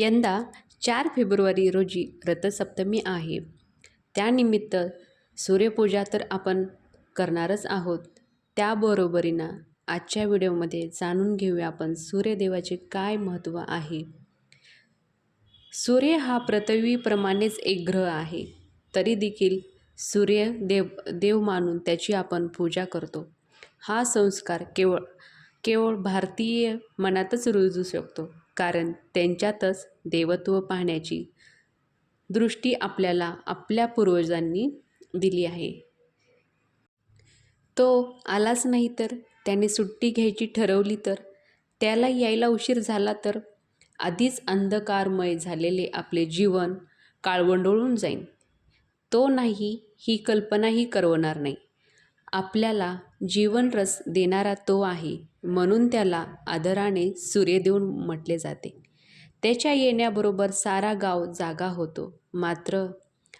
यंदा चार फेब्रुवारी रोजी रथसप्तमी आहे. त्यानिमित्त सूर्यपूजा तर आपण करणारच आहोत. त्याबरोबरीनं आजच्या व्हिडिओमध्ये जाणून घेऊया आपण सूर्यदेवाचे काय महत्त्व आहे. सूर्य हा पृथ्वीप्रमाणेच एक ग्रह आहे. तरी देखील सूर्य देव देव मानून त्याची आपण पूजा करतो. हा संस्कार केवळ केवळ भारतीय मनातच रुजू शकतो. कारण त्यांच्यातच देवत्व पाहण्याची दृष्टी आपल्याला आपल्या पूर्वजांनी दिली आहे. तो आलाच नाही तर त्याने सुट्टी घ्यायची ठरवली तर त्याला यायला उशीर झाला तर आधीच अंधकारमय झालेले आपले जीवन काळवंडळून जाईल तो नाही ही कल्पनाही करवणार नाही. आपल्याला जीवनरस देणारा तो आहे म्हणून त्याला आदराने सूर्यदेव म्हटले जाते. त्याच्या येण्याबरोबर सारा गाव जागा होतो. मात्र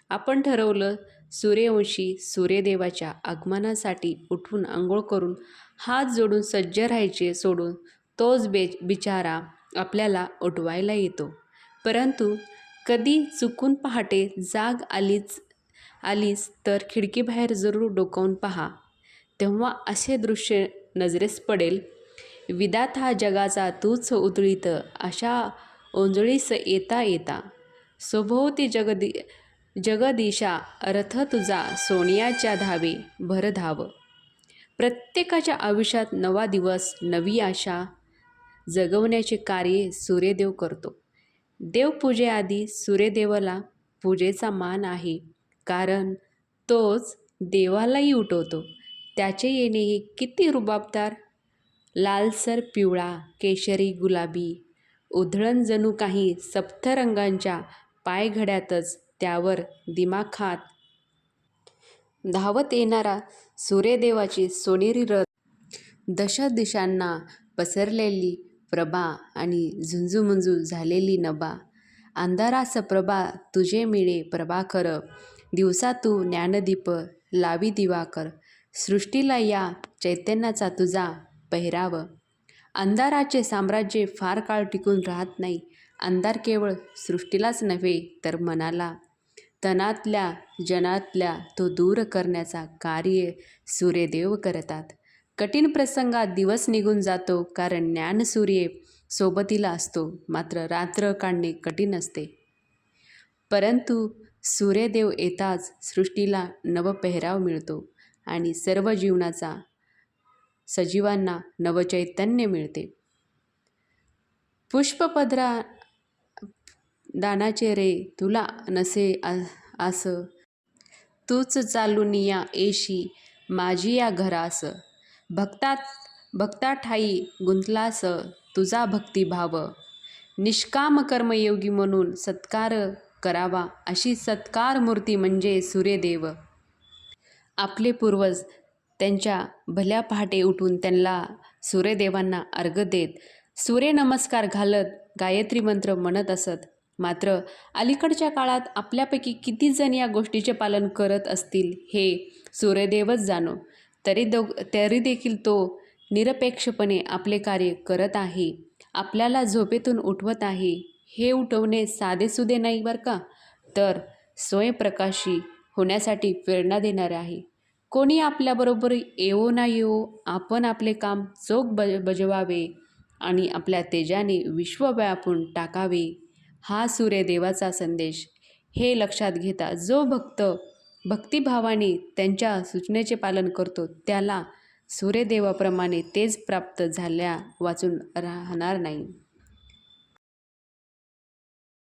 आपण ठरवलं सूर्यवंशी सूर्यदेवाच्या आगमनासाठी उठून आंघोळ करून हात जोडून सज्ज राहायचे सोडून तोच बे बिचारा आपल्याला उठवायला येतो. परंतु कधी चुकून पहाटे जाग आलीच आलीस तर खिडकीबाहेर जरूर डोकावून पहा. तेव्हा असे दृश्य नजरेस पडेल विदात हा जगाचा तूच उतळीत अशा ओंजळीस येता येता. स्वभोवती जगदी जगदिशा रथ तुझा सोनियाच्या धावे भरधाव प्रत्येकाच्या आयुष्यात नवा दिवस नवी आशा. जगवण्याचे कार्य सूर्यदेव करतो. देवपूजेआधी सूर्यदेवाला पूजेचा मान आहे. कारण तोच देवालाही उठवतो. त्याचे येणे हे किती रुबाबदार? लालसर पिवळा केशरी गुलाबी उधळण जणू काही सप्तरंगांच्या पायघड्यातच त्यावर दिमाखात धावत येणारा सूर्यदेवाची सोनेरी रथ दशदिशांना पसरलेली प्रभा आणि झुंजूमुंजू झालेली नभा. अंधारास प्रभा तुझे मिळे प्रभाकर दिवसा तू ज्ञानदीप लावी दिवाकर. सृष्टीला या चैतन्याचा तुझा पहिराव. अंधाराचे साम्राज्य फार काळ टिकून राहत नाही. अंधार केवळ सृष्टीलाच नव्हे तर मनाला. तनातल्या जनातल्या तो दूर करण्याचा कार्य सूर्यदेव करतात. कठीण प्रसंगात दिवस निघून जातो कारण ज्ञानसूर्य सोबतीला असतो मात्र रात्र काढणे कठीण असते. परंतु सूर्यदेव येताच सृष्टीला नवपेहराव मिळतो. आणि सर्व जीवनाचा सजीवांना नवचैतन्य मिळते. पुष्पपदरा दानाचे रे तुला नसे आस. तूच चालून या येशी माझी या घरास. भक्तात भक्ता ठाई गुंतलास तुझा भक्तिभाव निष्काम कर्मयोगी म्हणून सत्कार करावा अशी सत्कार मूर्ती म्हणजे सूर्यदेव. आपले पूर्वज त्यांच्या भल्या पहाटे उठून त्यांना सूर्यदेवांना अर्घ देत सूर्यनमस्कार घालत गायत्री मंत्र म्हणत असत. मात्र अलीकडच्या काळात आपल्यापैकी किती जण या गोष्टीचे पालन करत असतील हे सूर्यदेवच जाणो. तरी दो तरी देखील तो निरपेक्षपणे आपले कार्य करत आहे. आपल्याला झोपेतून उठवत आहे. हे उठवणे साधेसुधे नाही बरं का? तर स्वयंप्रकाशी होण्यासाठी प्रेरणा देणारे आहे. कोणी आपल्याबरोबर येवो ना येवो आपण आपले काम चोख ब बजवावे आणि आपल्या तेजाने विश्व व्यापून टाकावे हा सूर्यदेवाचा संदेश. हे लक्षात घेता जो भक्त भक्तिभावाने त्यांच्या सूचनेचे पालन करतो त्याला सूर्यदेवाप्रमाणे तेज प्राप्त झाल्या वाचून राहणार नाही.